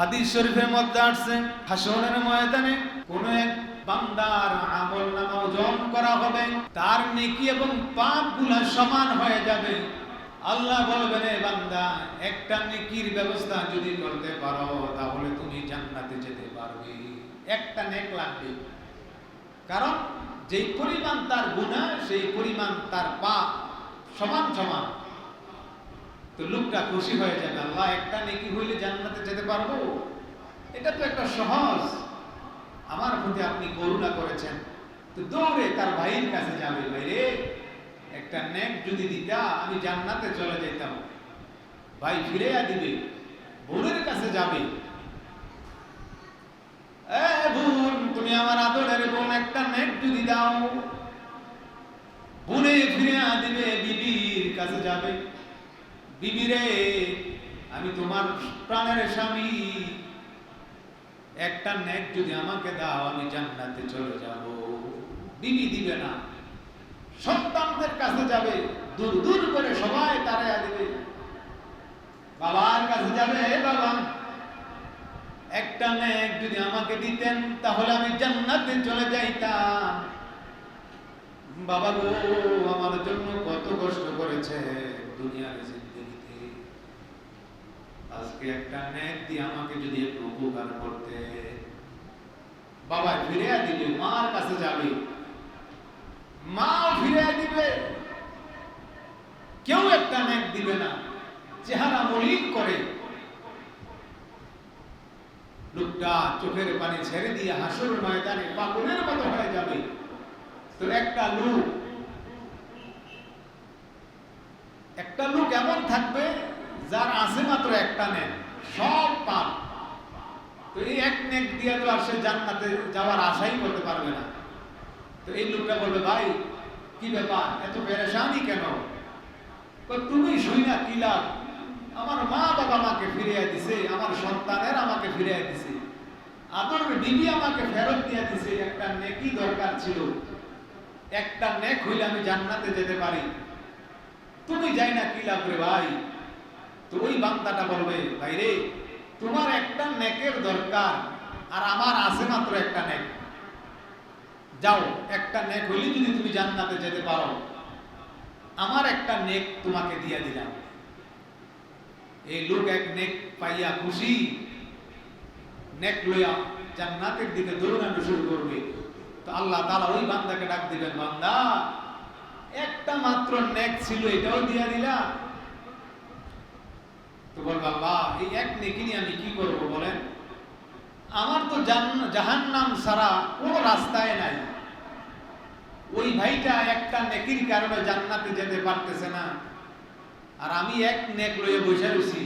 হাদিস শরীফের মধ্যে আসছে হাসনের ময়দানে কোন এক বান্দার আমল নামা ওজন করা হবে, তার নেকি এবং পাপগুলা সমান হয়ে যাবে। আল্লাহ বলবেন, এ বান্দা, একটা নেকির ব্যবস্থা যদি করতে পারো, তাহলে তুমি জান্নাতে যেতে পারবে। একটা নেক লাগবে। কারণ যেই পরিমাণ তার গুনাহ, সেই পরিমাণ তার পাপ সমান সমান। তো লোকটা খুশি হয়ে যাবে। আল্লাহ একটা নেকি হইলে জান্নাতে যেতে পারব? এটা তো একটা সহজ। আমার প্রতি আপনি করুণা করেছেন। তো দৌড়ে তার ভাইয়ের কাছে যাবে, ভাইরে, একটা নেক যদি দিতা, আমি জান্নাতে চলে যেতাম। ভাই ফিরে দিবে, বোনের কাছে যাবে। তুমি আমার আদরের বোন, একটা নেক যদি দাও। বোনে ফিরে দিবে, বিবির কাছে যাবে। বিবিরে আমি তোমার প্রাণের স্বামী। একটা নেক যদি আমাকে দাও, আমি জান্নাতে চলে যাব। বিবি দিবে না। সন্তানদের কাছে যাবে, দূর দূর করে সবাই তারা দিবে। বাবার কাছে যাবে "এ বাবা। একটা নেক যদি আমাকে দিতেন, তাহলে আমি জান্নাতে চলে যাইতাম। বাবা গো, আমার জন্য কত কষ্ট করেছে দুনিয়ার আজকে একটা নেক দিয়ে আমাকে যদি একটু উপকার করতে। বাবা ফিরে দিবে, মার কাছে যাবে। মাও ফিরে দিবে। কেউ একটা নেক দিবে না। চেহারা মলিন করে। লোকটা চোখের পানি ছেড়ে দিয়ে হাসুর ময়দানে পাগলের মতো হয়ে যাবে। তো একটা লোক। একটা লোক এমন থাকবে যার আছে মাত্র একটা নেক, সব পাপ। তো এই এক নেক দিয়ে তো আর সে জান্নাতে যাওয়ার আশাই করতে পারবে না। তো এই লোকটা বলবে, ভাই, কি ব্যাপার? এত পেরেশানি কেন? তুমি শুই না কি লাভ? আমার মা বাবা আমাকে ফিরিয়ে দিছে, আমার সন্তানের আমাকে ফিরিয়ে দিছে। আমার বিবি আমাকে ফেরত দিয়ে দিছে, একটা নেকি দরকার ছিল। একটা নেক হইলে আমি জান্নাতে যেতে পারি। তুমি যাই না কি লাভ রে ভাই? তো ওই বান্দাটা বলবে, ভাই রে, তোমার একটা নেকের দরকার, আর আমার আছে মাত্র একটা নেক। যাও, একটা নেক হইলে যদি তুমি জান্নাতে যেতে পারো, আমার একটা নেক তোমাকে দিয়ে দিলাম। এই লোক এক নেক পাইয়া খুশি, নেক লইয়া জান্নাতের দিকে দৌড়ানো শুরু করবে। তো আল্লাহ তাআলা ওই বান্দাকে ডাক দিবেন, বান্দা, একটা মাত্র নেক ছিল, এটাও দিয়া দিলা তো বলবে আল্লাহ এই এক আমি কি করব বলেন? আমার তো জাহান্নাম ছাড়া কোনো রাস্তায় নাই। ওই ভাইটা একটা নেকির কারণে জান্নাতে যেতে পারতেছে না। আর আমি এক নেক বসে রয়েছি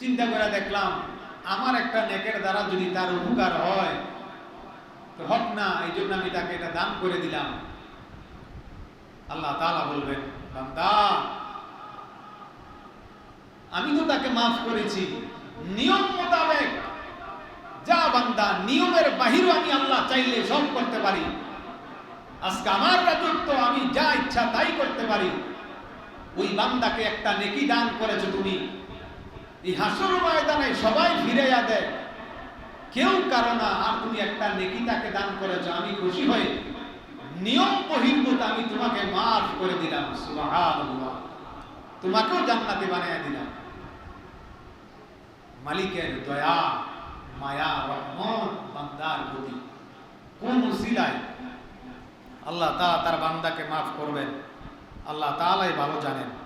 চিন্তা করে দেখলাম, আমার একটা নেকের দ্বারা যদি তার উপকার হয়, তো না এই জন্য আমি তাকে এটা দান করে দিলাম। আল্লাহ তাআলা বলবেন আমি তো তাকে মাফ করেছি। নিয়ম মোতাবেক যা বান্দা নিয়মের বাহিরও আমি আল্লাহ চাইলে সব করতে পারি। আজকে আমার রাজত্ব, আমি যা ইচ্ছা তাই করতে পারি। ওই বান্দাকে একটা নেকি দান করেছ তুমি। এই হাসর ময়দানে সবাই ফিরাইয়া দেয়। কেউ কারও না, আর তুমি একটা নেকি তাকে দান করেছ, আমি খুশি হয়ে নিয়ম বহির্ভূত আমি তোমাকে মাফ করে দিলাম তোমাকেও জান্নাতে বানিয়ে দিলাম। মালিকের দয়া, মায়া, রহমত, বান্দার প্রতি। কোন উসিলায় আল্লাহ তাআলা তার বান্দাকে মাফ করবেন। আল্লাহ তাআলাই ভালো জানেন।